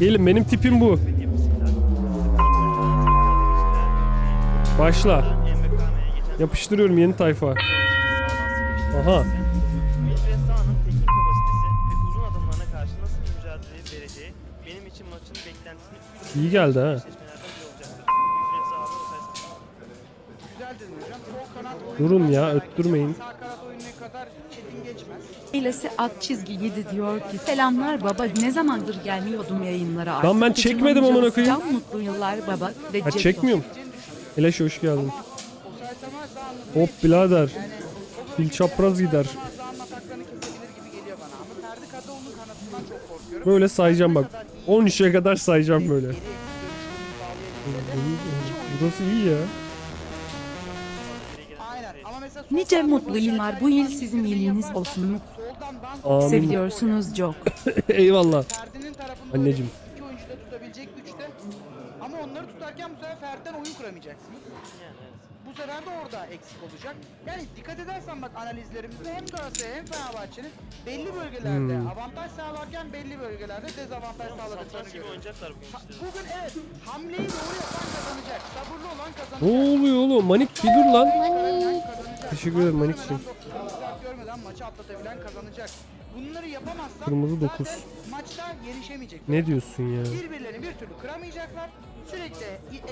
Gelin benim tipim bu. Başla. Yapıştırıyorum yeni tayfa. Aha. İyi geldi ha. eşleşmelerden biri olacaktır. Ailesi at çizgi 7 diyor ki selamlar baba ne zamandır gelmiyordum yayınlara artık. Lan ben çekmedim amına koyayım. Can mutlu yıllar baba ve Ha Ceko. çekmiyorum. Eleş hoş geldin. Hop birader. Fil çapraz gider. Zahmet ataklarını kesebilir gibi geliyor bana. Ama Ferdi Kadıoğlu'nun kanatından çok korkuyorum. Böyle sayacağım bak. 13'e kadar sayacağım böyle. Burası iyi ya. Nice mutlu yıllar bu yıl sizin yılınız yaparsa, olsun. Amin. Seviyorsunuz çok. Eyvallah. Anneciğim. Ama onları tutarken bu sefer Ferdi'den oyun kuramayacaksınız. Bu sefer de orada eksik olacak. Yani dikkat edersen bak analizlerimizde hem Galatasaray hem Fenerbahçe'nin belli bölgelerde Hmm. avantaj sağlarken belli bölgelerde dezavantaj sağladıklarını Satranç gibi görüyoruz. oynayacaklar bugün Ha- işte. Bugün evet hamleyi doğru yapan kazanacak. Sabırlı olan Ne kazanacak. oluyor oğlum? Manik bir dur lan. Teşekkür ederim Manik'ciğim. görmeden, dokuz görmeden maçı atlatabilen kazanacak. Bunları yapamazsan Kırmızı zaten dokuz. maçta gelişemeyecek. Ne diyorsun ya? Birbirlerini bir türlü kıramayacaklar. Sürekli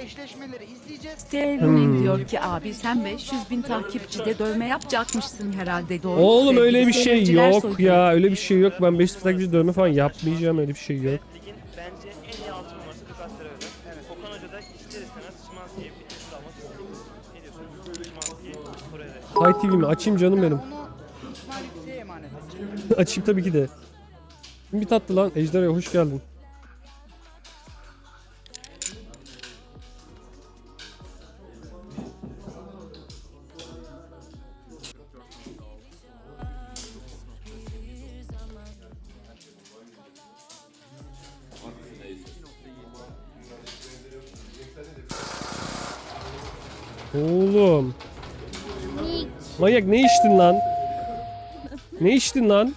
eşleşmeleri izleyeceğiz. Sterling Hmm. diyor ki abi sen 500 bin takipçide dövme yapacakmışsın herhalde doğru. Oğlum Sevgili öyle bir şey seyirciler yok soykırım. ya. Öyle bir şey yok. Ben 5 takipçi dövme falan yapmayacağım. Öyle bir şey yok. Ligin bence en iyi altı numarası Lucas Torreira. Evet. Okan Hoca da ister istemez Şimanski'ye bir test almak istedi. Ne diyorsun? Şimanski, Torreira. Hay TV mi? Açayım canım benim. Onu İsmail Yüksek'e emanet edeceğim. Açayım tabii ki de. Kim bir tatlı lan? Ejderha hoş geldin. Oğlum. Manyak ne içtin lan? Ne içtin lan?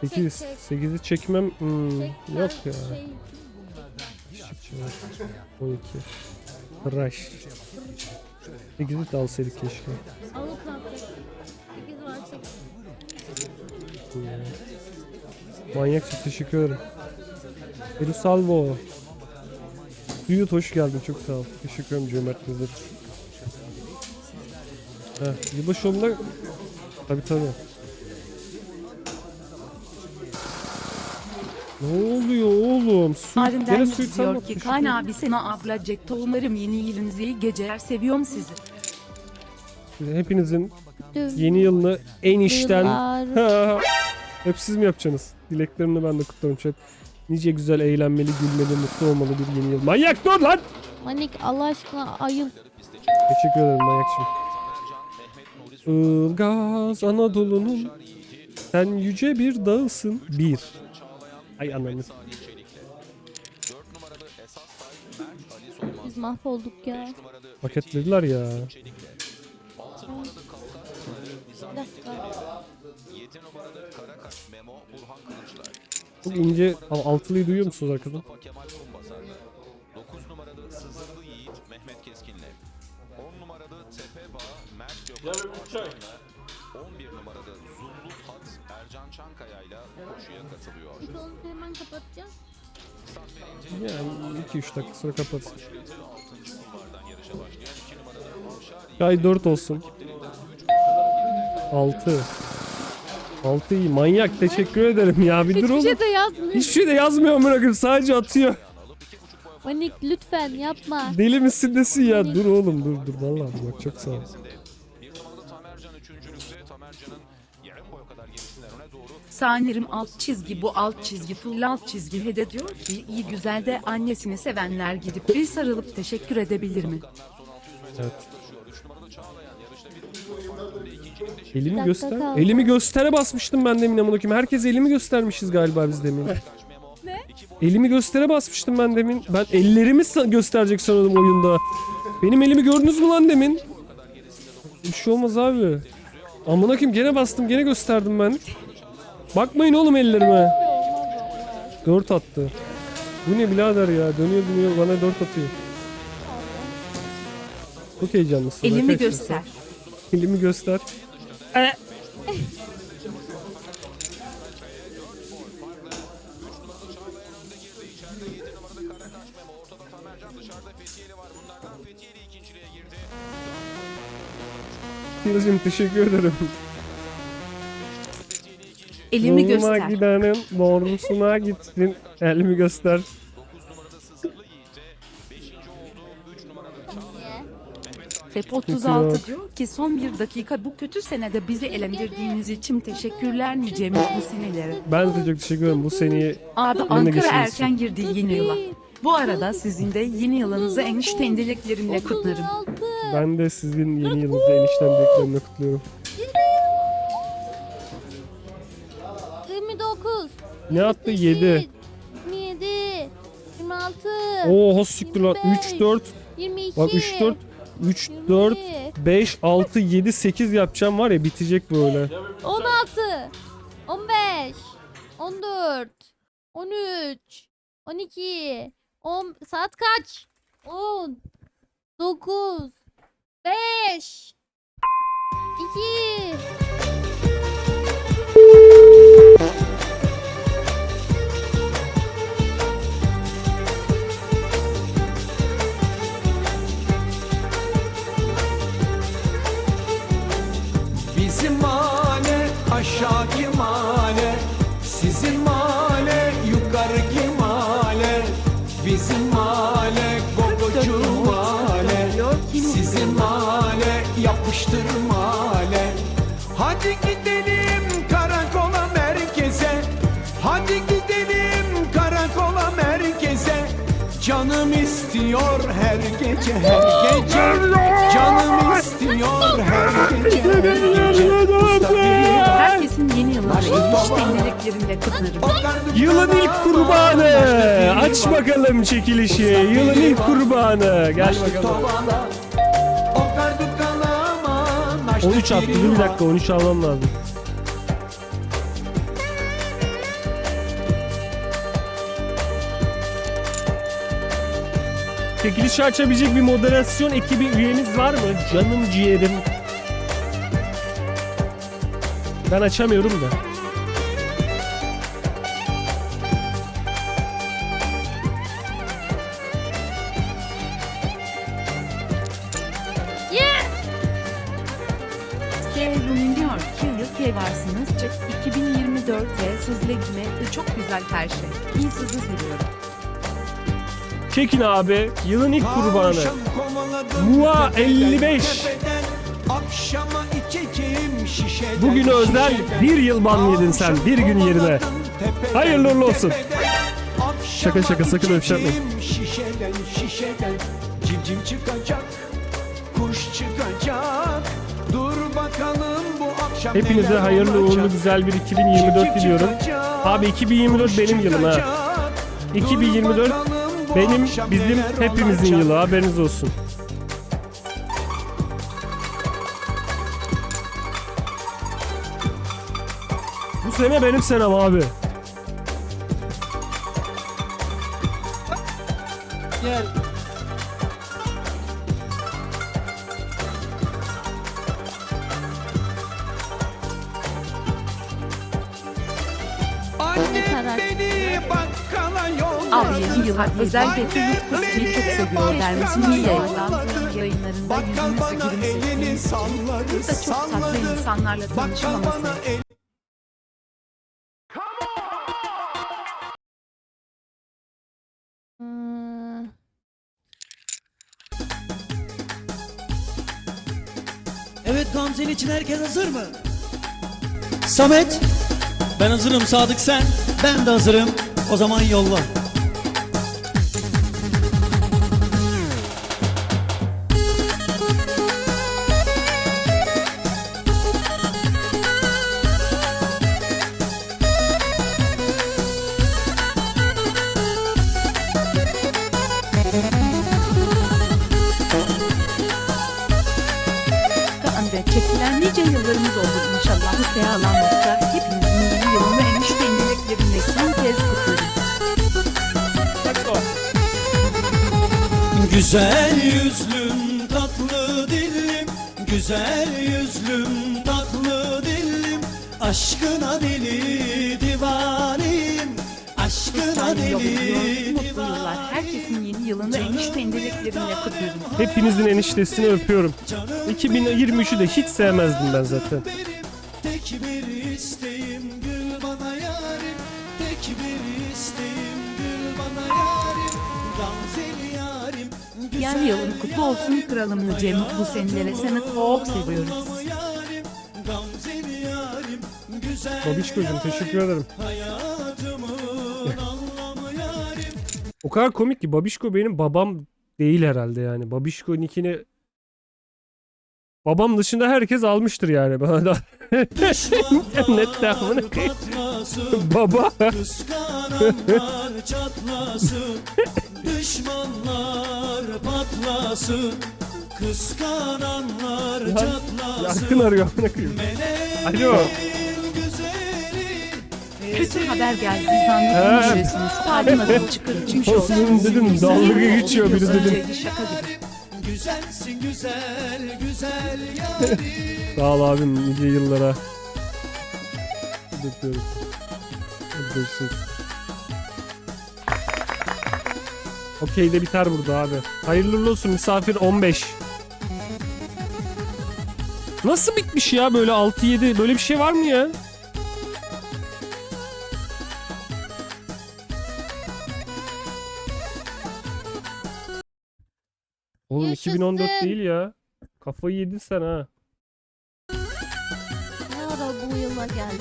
8 8'i çekmem hmm, yok ya. Şey, 12. Rush. 8'i de alsaydık keşke. alıp ne yapacak? 8 var 8. Manyak çok teşekkür ederim. Elu Salvo. Duyut hoş geldin çok sağ ol. Teşekkür ederim cömertinize. Heh, yılbaşı yolunda tabi tabi. Ne oluyor oğlum? Su, Harinden gene suyu diyor ki Kaan abi sana abla Cekto umarım yeni yılınız iyi geceler seviyorum sizi. Hepinizin yeni yılını en içten Yıllar. Hep siz mi yapacaksınız? Dileklerini ben de kutlarım chat. Nice güzel, eğlenmeli, gülmeli, mutlu olmalı bir yeni yıl. Manyak dur lan! Manik Allah aşkına ayıl. Teşekkür ederim manyakçım. Ilgaz Anadolu'nun sen yüce bir dağısın. Bir. Ay ananı. Biz mahvolduk ya. Paketlediler ya. Bir dakika. Çok ince Al- altılıyı duyuyor musunuz arkadan? Kemal Kumbasar'la 9 numaralı Sızırlı Yiğit Mehmet Keskin'le 10 numaralı Tepe Bağ Mert Gökhan Arslan'la 11 numaralı Zullu Hat Ercan Çankaya'yla koşuya katılıyor. Mikrofonu hemen kapatacağım. Start verince Yani 2-3 dakika sonra kapatsın. 6. kulvardan yarışa başlayan 2 numaralı Avşar Çay 4 olsun. 6. 6 iyi. Manyak teşekkür ederim ya. Bir dur Hiçbir oğlum. şey de yazmıyor. Hiçbir şey de yazmıyor amına koyayım. Sadece atıyor. Manik lütfen yapma. Deli misin desin ya. Dur oğlum dur dur. Vallahi bak çok sağ ol. 1 numaralı Tamercan 3. lükte Tamercan'ın yarım boy kadar gerisinden öne doğru Sanırım alt çizgi bu alt çizgi full alt çizgi hede diyor ki iyi güzel de annesini sevenler gidip bir sarılıp teşekkür edebilir mi? Evet. 3 numaralı Çağlayan yarışta bir Elimi dakika göster. kaldı. Elimi göstere basmıştım ben demin amına koyayım. Herkes elimi göstermişiz galiba biz demin. ne? Elimi göstere basmıştım ben demin. Ben ellerimi sa- gösterecek sanıyordum oyunda. Benim elimi gördünüz mü lan demin? Bir şey olmaz abi. Amına koyayım gene bastım gene gösterdim ben. Bakmayın oğlum ellerime. 4 attı. Bu ne birader ya? Dönüyor dönüyor bana 4 atıyor. Çok heyecanlısın. Elimi arkadaşlar. göster. Elimi göster. Yılcım teşekkür ederim. Elimi Yoluma göster. gidenin doğrusuna gitsin. Elimi göster. Fep 36 diyor ki son bir dakika bu kötü senede bizi eğlendirdiğiniz için teşekkürler nice mutlu seneleri. Ben de çok teşekkür ederim. Bu seneyi Abi Ankara geçirmişsin. erken girdi yeni yıla. Bu arada sizin de yeni yılınızı enişten dileklerimle kutlarım. 36. ben de sizin yeni yılınızı enişten dileklerimle kutluyorum. 29. Ne attı? 7. 27. 26. Oha siktir lan. 3 4 22. bak 3 4 3 4 5 6 7 8 yapacağım var ya bitecek böyle. 16. 15. 14. 13. 12. 10. Saat kaç? 10. 9. 5. 2. Sizin mahalle yapıştır mahalle Hadi gidelim karakola merkeze Hadi gidelim karakola merkeze Canım istiyor her gece her gece Canım istiyor her gece her gece. Herkesin yeni yılını enişten dileklerimle kutlarım. Yılın ilk kurbanı. Aç bakalım çekilişi. Yılın ilk kurbanı. Gel bakalım. Kalaman 13 attı. Dur bir dakika 13 almam lazım. Çekilişi açabilecek bir moderasyon ekibi üyemiz var mı? Canım ciğerim. Ben açamıyorum da. Diyor ki yıl ki varsınız çık 2024'te sizle yine çok güzel her şey. İyi sizi seviyorum. Çekin abi. Yılın ilk kurbanı. Mua tepeden, 55. tepeden. Akşama içeceğim şişeden Bugün özel bir yıl ban yedin sen, bir gün yerine. Hayırlı uğurlu olsun. Şaka şaka, sakın öyle Hepinize hayırlı uğurlu güzel bir 2024 Civciv diliyorum. Abi 2024 kuş benim yılım ha. çıkacak. Dur 2024 bakalım bu benim bizim hepimizin yılı haberiniz olsun. Bu sene benim senem abi. Annem beni bakkala yolladı. Abi yeni yıl özel Lütfü seni çok seviyor der misin? İyi yayınlar. yolladı. Yayınlarında Bakkal yüzünüzü bana elini salladı, burada çok tatlı salladı. insanlarla Bakkal tanışmaması. bana Hmm. Evet Gamze'nin için herkes hazır mı? Samet. Ben hazırım Sadık sen. Ben de hazırım. O zaman yolla. Çekilen nice yıllarımız oldu inşallah. Seyahlanmakta hepinizin yeni yılını enişte indirebilmesinden tez. Güzel yüzlüm tatlı dilim. Güzel yüzlüm tatlı dilim. Aşkına deli divaneyim Aşkına deli divaneyim Herkesin yeni yılını enişte dileklerimle kutluyorum. Hepinizin eniştesini öpüyorum. 2023'ü de hiç sevmezdim ben zaten. Yeni yılın kutlu olsun kralım Cem. Bu senelere seni çok seviyoruz. Güzel Babişkocuğum teşekkür ederim. hayatımın anlamı yarim O kadar komik ki Babişko benim babam değil herhalde yani. Babişko nickini babam dışında herkes almıştır yani bana da. Koyayım. patlasın Baba. Düşmanlar patlasın Kıskananlar çatlasın Yakın arıyor amına koyayım. Alo. Kötü haber geldi. Zanlı konuşuyorsunuz. Pardon adını çıkartmış O sizin dedim dalga geçiyor biri dedim. Şaka gibi. Güzelsin güzel güzel yarim Sağ ol abim nice yıllara. Öpüyorum. Görüşürüz. Okey de biter burada abi. Hayırlı olsun misafir 15. Nasıl bitmiş ya böyle 6-7 böyle bir şey var mı ya? Oğlum Yaşasın. 2014 değil ya. Kafayı yedin sen ha. Ne ara bu yıla geldik?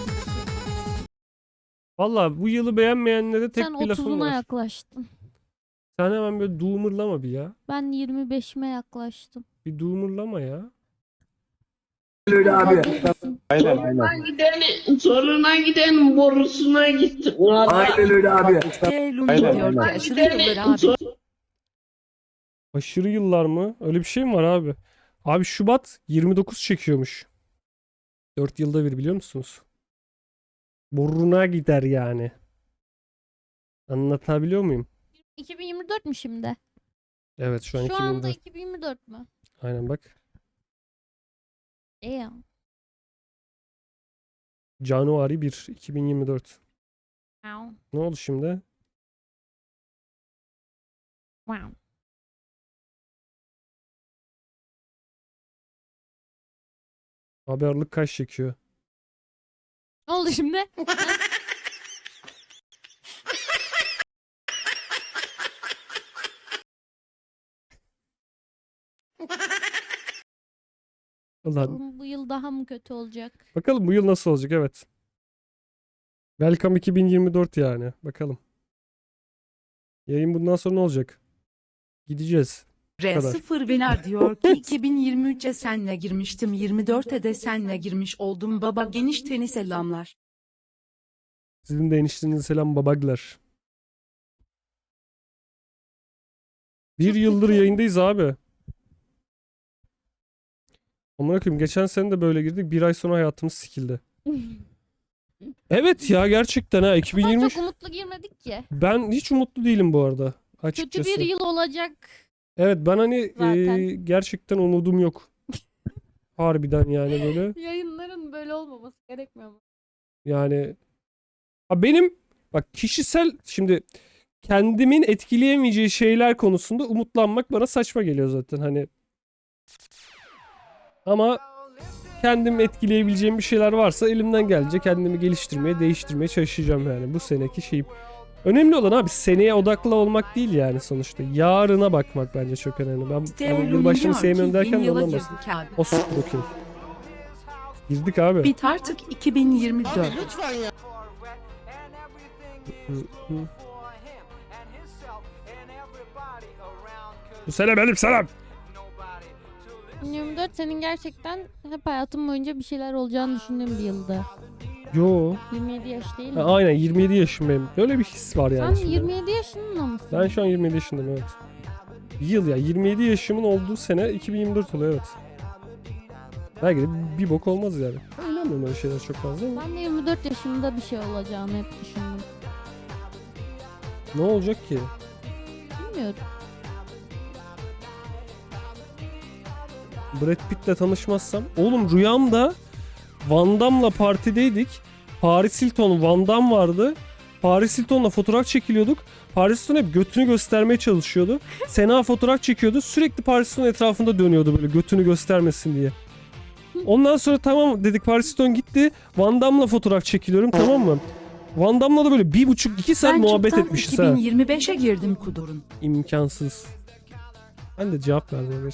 Valla bu yılı beğenmeyenlere tek Sen bir lafım 30'una var. yaklaştın. Sen hemen böyle doomerlama bir ya. Ben 25'ime yaklaştım. Bir doomerlama ya. gidenin zoruna gidenin borusuna gittim. Eylül diyor ki aşırı yıllar abi. Aşırı yıllar mı? Öyle bir şey mi var abi? Abi Şubat 29 çekiyormuş. 4 yılda bir biliyor musunuz? Boruna gider yani. Anlatabiliyor muyum? 2024 mü şimdi? Evet şu an Şu anda 2024. 2024 mü? Aynen bak. Damn. Januari 1 2024. Wow. Ne oldu şimdi? Wow. Abi aralık kaç çekiyor? Ne oldu şimdi? Ulan bu yıl daha mı kötü olacak? Bakalım bu yıl nasıl olacak evet. Welcome 2024 yani. Bakalım. Yayın bundan sonra ne olacak? Gideceğiz. kadar. R0 Vener diyor ki 2023'e senle girmiştim 24'e de senle girmiş oldum baba genişteni selamlar. Sizin de eniştenize selam babaglar. Bir yıldır yayındayız abi. Amına koyayım geçen sene de böyle girdik. Bir ay sonra hayatımız sikildi. Evet ya gerçekten ha Ben 2023. çok umutlu girmedik ki. Ben hiç umutlu değilim bu arada. Açıkçası. Kötü bir yıl olacak. Evet ben hani Zaten. e, gerçekten umudum yok. Harbiden yani böyle. Yayınların böyle olmaması gerekmiyor mu? Yani ha benim bak kişisel şimdi kendimin etkileyemeyeceği şeyler konusunda umutlanmak bana saçma geliyor zaten hani. Ama kendim etkileyebileceğim bir şeyler varsa elimden gelince kendimi geliştirmeye, değiştirmeye çalışacağım yani. Bu seneki şeyim. Önemli olan abi seneye odaklı olmak değil yani sonuçta. Yarına bakmak bence çok önemli. Ben Stereolum yılbaşını sevmiyorum derken de abi. O okey. Girdik abi. Bit artık 2024. Lütfen ya. Bu sene benim senem. 24 senin gerçekten hep hayatın boyunca bir şeyler olacağını düşündüğüm bir yıldı. Yo. 27 yaş değil mi? Ha, aynen 27 yaşındayım. Böyle bir his var yani. Sen içimde. 27 yaşında mısın? Ben şu an 27 yaşındayım evet. Yıl ya 27 yaşımın olduğu sene 2024 oluyor evet. Belki de bir bok olmaz yani. Ben inanmıyorum öyle şeyler çok fazla ama. Ben de 24 yaşımda bir şey olacağını hep düşündüm. Ne olacak ki? Bilmiyorum. Brad Pitt'le tanışmazsam. Oğlum rüyamda Van Damme'la partideydik. Paris Hilton, Van Damme vardı. Paris Hilton'la fotoğraf çekiliyorduk. Paris Hilton hep götünü göstermeye çalışıyordu. Sena fotoğraf çekiyordu. Sürekli Paris Hilton etrafında dönüyordu böyle götünü göstermesin diye. Ondan sonra tamam dedik Paris Hilton gitti. Van Damme'la fotoğraf çekiliyorum tamam mı? Van Damme'la da böyle bir buçuk iki saat Ben muhabbet etmişiz ha. 2025'e girdim kudurun. İmkansız. Ben de cevap verdim.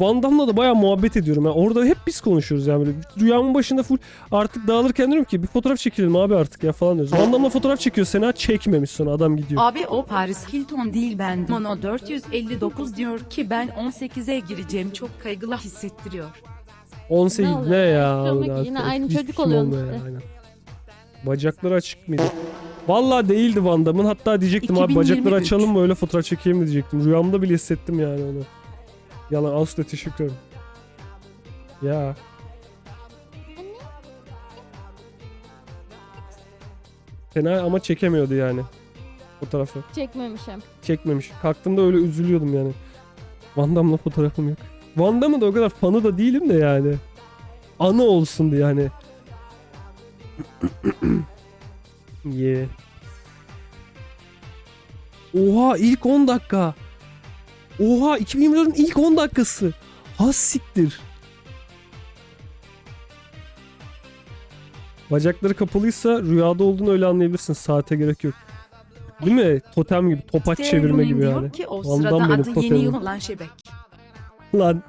Van Damme'la da bayağı muhabbet ediyorum. Yani orada hep biz konuşuyoruz yani böyle. Rüyamın başında full artık dağılırken diyorum ki bir fotoğraf çekelim abi artık ya falan diyoruz. Van Damme'la fotoğraf çekiyor. Sena çekmemiş sonra adam gidiyor. Abi o Paris Hilton değil ben. Mono 459 diyor ki ben 18'e gireceğim çok kaygılı hissettiriyor. 18 Ne ne, ya? Yine aynı çocuk şey oluyorsun olmuyor işte. aynen. Bacakları açık mıydı? Vallahi değildi Van Damme'ın. Hatta diyecektim abi bacakları 2023. açalım mı öyle fotoğraf çekeyim mi diyecektim. Rüyamda bile hissettim yani onu. Yalan Ağustos teşekkür ederim. Ya. Fena ama çekemiyordu yani fotoğrafı. Çekmemişim. Çekmemiş. Kalktığımda öyle üzülüyordum yani. Van Damme'la fotoğrafım yok. Van Damme'ın da o kadar fanı da değilim de yani. Anı olsun diye hani. Ye. Oha ilk 10 dakika. Oha 2024'ün ilk 10 dakikası. Has siktir. Bacakları kapalıysa rüyada olduğunu öyle anlayabilirsin. Saate gerek yok. Değil mi? Totem gibi, topaç çevirme gibi yani. ki o Van sırada adı yeni totemim. yıl olan şebek. Lan